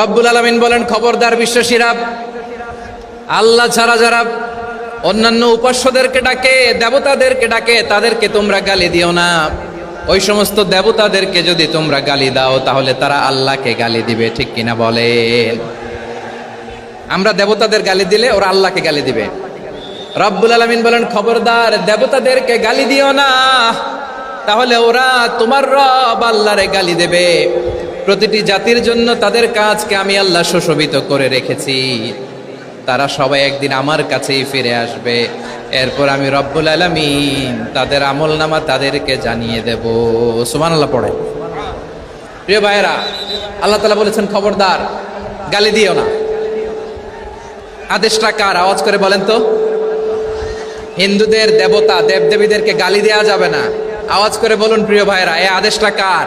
রব্বুল আলমিন বলেন, খবরদার বিশ্বাসীরা, আল্লাহ ছাড়া যারা অন্যান্য উপাস্যদেরকে ডাকে, দেবতাদেরকে ডাকে, তাদেরকে তোমরা গালি দিও না। ওই সমস্ত দেবতাদেরকে যদি তোমরা গালি দাও, তাহলে তারা আল্লাহকে গালি দিবে, ঠিক কিনা বলেন? আমরা দেবতাদের গালি দিলে ওরা আল্লাহকে গালি দিবে। রব্বুল আলমিন বলেন, খবরদার, দেবতাদেরকে গালি দিও না। তাহলে ওরা তোমার রব আল্লাহরে গালি দেবে। প্রতিটি জাতির জন্য তাদের কাজকে আমি আল্লাহ সুশোভিত করে রেখেছি। তারা সবাই একদিন আমার কাছেই ফিরে আসবে। এরপর আমি রব্বুল আলমিন তাদের আমল নামা তাদেরকে জানিয়ে দেব। সুমান আল্লাহ পড়ে। প্রিয় ভাইয়েরা, আল্লাহ তালা বলেছেন, খবরদার, গালি দিও না। আদেশটা কার? আওয়াজ করে বলেন তো। হিন্দুদের দেবতা, দেবদেবীদেরকে গালি দেওয়া যাবে না। আওয়াজ করে বলুন, প্রিয় ভাইরা এ আদেশটা কার?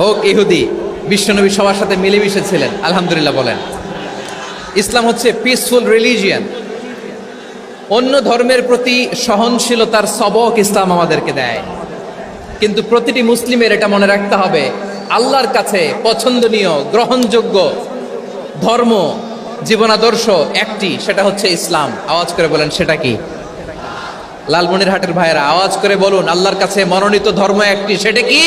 হোক ইহুদি, বিশ্বনবী সবার সাথে মিলেমিশে ছিলেন, আলহামদুলিল্লাহ বলেন। ইসলাম হচ্ছে পিসফুল রিলিজিয়ান অন্য ধর্মের প্রতি সহনশীলতার সবক ইসলাম আমাদেরকে দেয়। কিন্তু প্রতিটি মুসলিমের এটা মনে রাখতে হবে, আল্লাহর কাছে পছন্দনীয়, গ্রহণযোগ্য ধর্ম, জীবনাদর্শ একটি, সেটা হচ্ছে ইসলাম। আওয়াজ করে বলেন, সেটা কি? লালমনির হাটের ভাইয়েরা, আওয়াজ করে বলুন, আল্লাহর কাছে মনোনীত ধর্ম একটি, সেটা কি?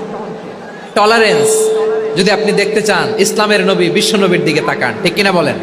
টলারেন্স যদি আপনি দেখতে চান ইসলামের নবী বিশ্ব নবীর দিকে তাকান ঠিক কিনা বলেন?